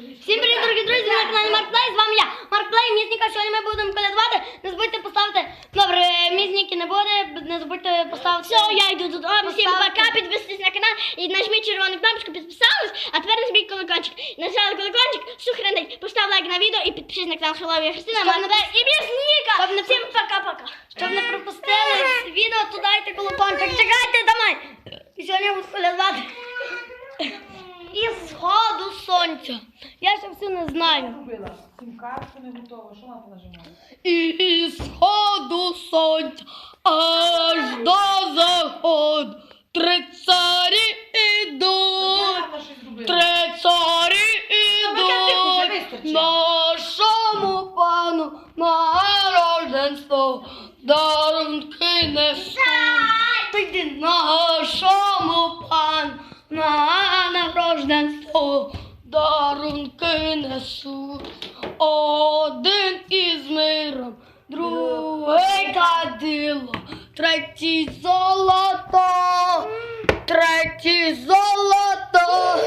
Всім привіт, дорогі друзі! Ви на каналі Марк Плей, з вами я, Марк Плей, Мізника. Сьогодні ми будемо колядувати. Не забудьте поставити. Добре, Мізники не буде, не забудьте поставити. Все, я йду додому. Всім пока, підписуйтесь на канал і нажміть червону кнопочку, підписались, а тепер нажміть колокольчик. Нажали колокольчик, сохранить, постав лайк на відео і підпишись на канал Хеллоу, я Христина, Щоб Марк не Плей і Мізніка. Всім пока-пока. Щоб не пропустили відео, то дайте колокольчик. Чекайте, давай! І сьогодні я буду колядувати. І. Я ще все не знаю. Робила сім-карту не готова, що вона нажимає? І сходу сонця аж до заходу. Три царі ідуть. Три царі ідуть нашому пану на рождество дарунки несуть. Нашому пану на рождество дарунки несуть. Один із миром, другий кадило, третій золото, третій золото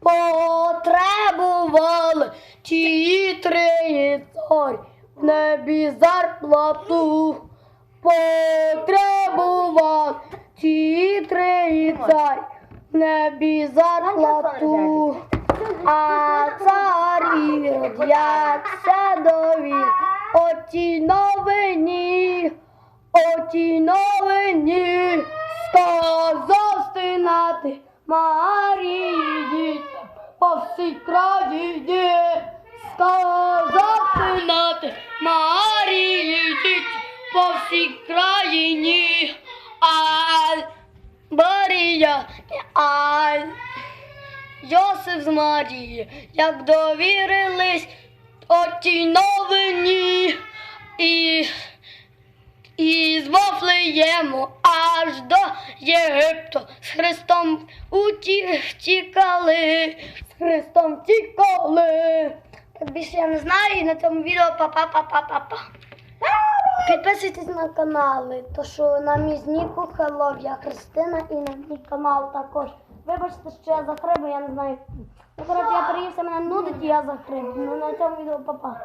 потребували ті три царі в небі зарплату. Потребували ті три царі в небі зарплату. А цар Ірод, як се довів, оті новині, оті новині, сказав стинати Марії по всій країні, сказав стинати Марії по всій країні, а Марія, а Йосип з Марією, як довірились отій новині і, і з Вафлеєму аж до Єгипту з Христом уті- втікали, з Христом втікали. Так більше я не знаю, і на цьому відео па-па-па-па-па-па. Підписуйтесь на канали, то що на мізніку Хеллов, я Христина і на мій канал також. Вибачте, що я закрив, бо я не знаю. Ну, коротше, я приївся, мене нудить, і я закрив. Ну, на цьому відео папа.